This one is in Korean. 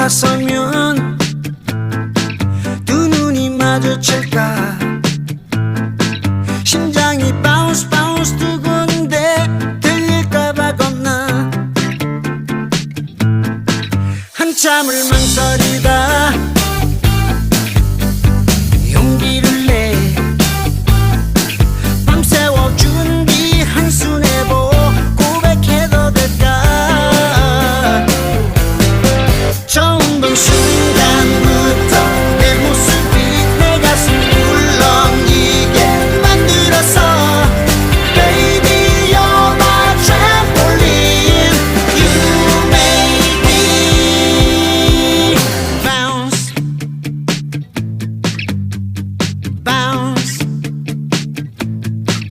돌아서면 두 눈이 마주칠까? 심장이 바운스 바운스 두근데 들릴까봐 겁나. 한참을 망설이다.